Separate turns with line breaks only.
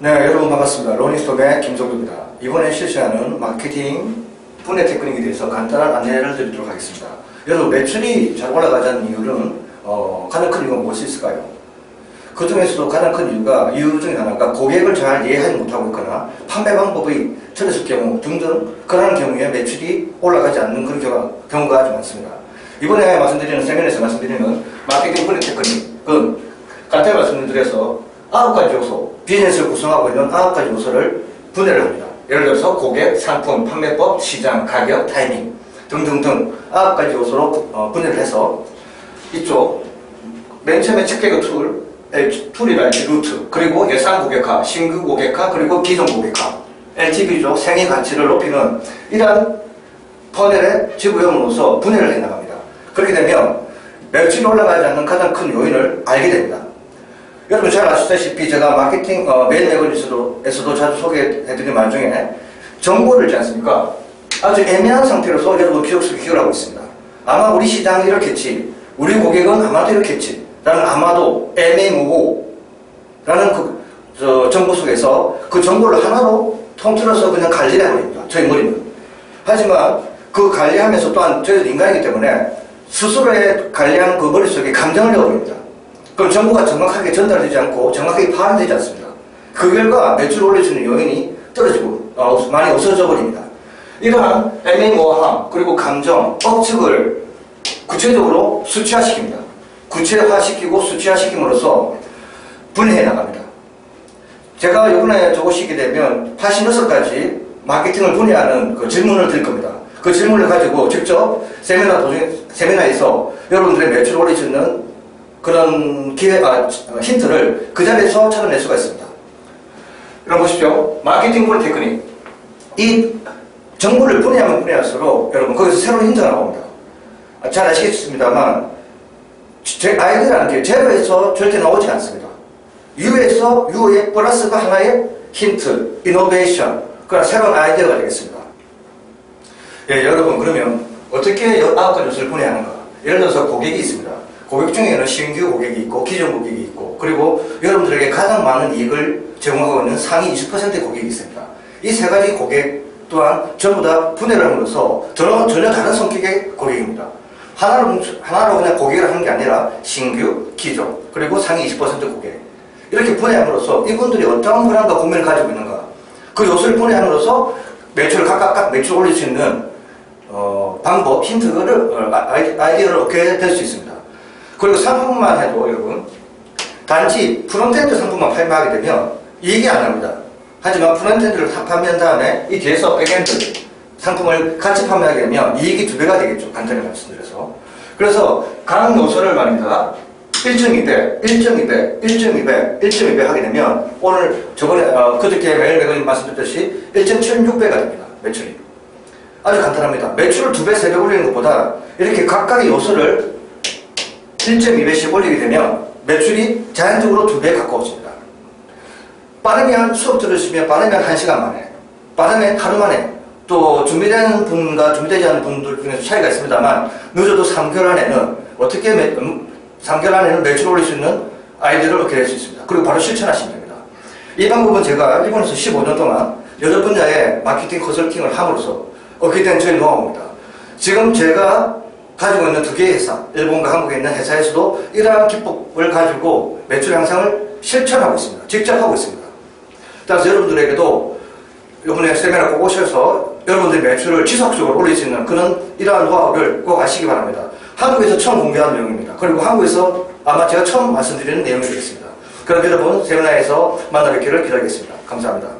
네, 여러분 반갑습니다. 로니스톱의 김성도입니다. 이번에 실시하는 마케팅 분해 테크닉에 대해서 간단한 안내를 드리도록 하겠습니다. 여러분, 매출이 잘 올라가지 않는 이유는 어, 가장 큰 이유가 무엇이 있을까요? 그 중에서도 가장 큰 이유가 이유 중에 하나가 고객을 잘 이해하지 못하고 있거나 판매 방법이 틀렸을 경우 등등 그런 경우에 매출이 올라가지 않는 그런 경우가, 경우가 아주 많습니다. 이번에 말씀드리는 세미나에서 말씀드리는 마케팅 분해 테크닉은 간단히 말씀드려서 아홉 가지 요소, 비즈니스를 구성하고 있는 아홉 가지 요소를 분해를 합니다. 예를 들어서 고객, 상품, 판매법, 시장, 가격, 타이밍 등등등 아홉 가지 요소로 어, 분해를 해서 이쪽 맨 처음에 측계그 툴, 툴이랄지 루트, 그리고 예상 고객화, 신규 고객화, 그리고 기존 고객화, LTV죠. 생애 가치를 높이는 이러한 퍼넬의 지구형으로서 분해를 해나갑니다. 그렇게 되면 매출이 올라가지 않는 가장 큰 요인을 알게 됩니다. 여러분 잘 아시다시피 제가 마케팅 어, 메인 매거진에서도 자주 소개해드린 말 중에 정보를 있지 않습니까? 아주 애매한 상태로서 여러분 기억 속에 기억을 하고 있습니다. 아마 우리 시장이 이렇겠지, 우리 고객은 아마도 이렇겠지, 라는 아마도 애매모호 라는 그 저, 정보 속에서 그 정보를 하나로 통틀어서 그냥 관리를 해버립니다. 저희 머리는. 하지만 그 관리하면서 또한 저희들 인간이기 때문에 스스로의 관리한 그 머릿속에 감정을 넣어버립니다. 그럼 정보가 정확하게 전달되지 않고 정확하게 파악되지 않습니다. 그 결과 매출 있는 요인이 떨어지고 어, 많이 없어져 버립니다. 이러한 애매모호함 그리고 감정, 억측을 구체적으로 수치화시킵니다. 구체화시키고 수치화시킴으로써 분해해 나갑니다. 제가 이번에 적으시게 되면 86가지 마케팅을 분해하는 그 질문을 드릴 겁니다. 그 질문을 가지고 직접 세미나 도중, 세미나에서 여러분들의 매출 있는 그런 기회, 아, 힌트를 그 자리에서 찾아낼 수가 있습니다. 여러분 보십시오. 마케팅 분해 테크닉. 이 정보를 분해하면 분해할수록 여러분 거기서 새로운 힌트가 나옵니다. 아, 잘 아시겠습니다만 제 아이디어라는 게 제로에서 절대 나오지 않습니다. U에서 U의 플러스가 하나의 힌트, 이노베이션, 그런 새로운 아이디어가 되겠습니다. 예, 여러분 그러면 어떻게 아홉 가지 요소를 분해하는가? 예를 들어서 고객이 있습니다. 고객 중에는 신규 고객이 있고 기존 고객이 있고 그리고 여러분들에게 가장 많은 이익을 제공하고 있는 상위 20%의 고객이 있습니다. 이 세 가지 고객 또한 전부 다 분해를 함으로써 전혀, 다른 성격의 고객입니다. 하나로, 하나로 그냥 고객을 하는 게 아니라 신규, 기존, 그리고 상위 20% 고객. 이렇게 분해함으로써 이분들이 어떤 불안과 고민을 가지고 있는가. 그 요소를 분해함으로써 매출을 각각 매출 올릴 수 있는 어, 방법, 힌트를, 어, 아이디어를 얻게 될 수 있습니다. 그리고 상품만 해도 여러분 단지 프론트엔드 상품만 판매하게 되면 이익이 안 납니다. 하지만 프론트엔드를 다 판매한 다음에 이 뒤에서 백엔드 상품을 같이 판매하게 되면 이익이 두 배가 되겠죠. 간단히 말씀드려서. 그래서 각 요소를 말입니다. 1.2배, 1.2배, 1.2배, 1.2배 하게 되면 오늘 저번에 어, 그저께 매일 매일 말씀드렸듯이 1.76배가 됩니다. 매출이. 아주 간단합니다. 매출을 두 배, 세 배 올리는 것보다 이렇게 각각의 요소를 1.2배씩 올리게 되면 매출이 자연적으로 두 배 가까워집니다. 빠르면 수업 들으시면 빠르면 한 시간 만에, 빠르면 하루 만에, 또 준비된 분과 준비되지 않은 분들 중에서 차이가 있습니다만 늦어도 3개월 안에는 어떻게 매, 음, 3개월 안에는 매출 올릴 수 있는 아이디어를 얻게 될 수 있습니다. 그리고 바로 실천하시면 됩니다. 이 방법은 제가 일본에서 15년 동안 여러 분야의 마케팅 컨설팅을 함으로써 얻게 된 저의 노하우입니다. 지금 제가 가지고 있는 두 개의 회사, 일본과 한국에 있는 회사에서도 이러한 기법을 가지고 매출 향상을 실천하고 있습니다. 직접 하고 있습니다. 따라서 여러분들에게도 이번에 세미나 꼭 오셔서 여러분들의 매출을 지속적으로 올릴 수 있는 그런 이러한 노하우를 꼭 아시기 바랍니다. 한국에서 처음 공개한 내용입니다. 그리고 한국에서 아마 제가 처음 말씀드리는 내용이 되겠습니다. 그럼 여러분 세미나에서 만나 뵙기를 기다리겠습니다. 감사합니다.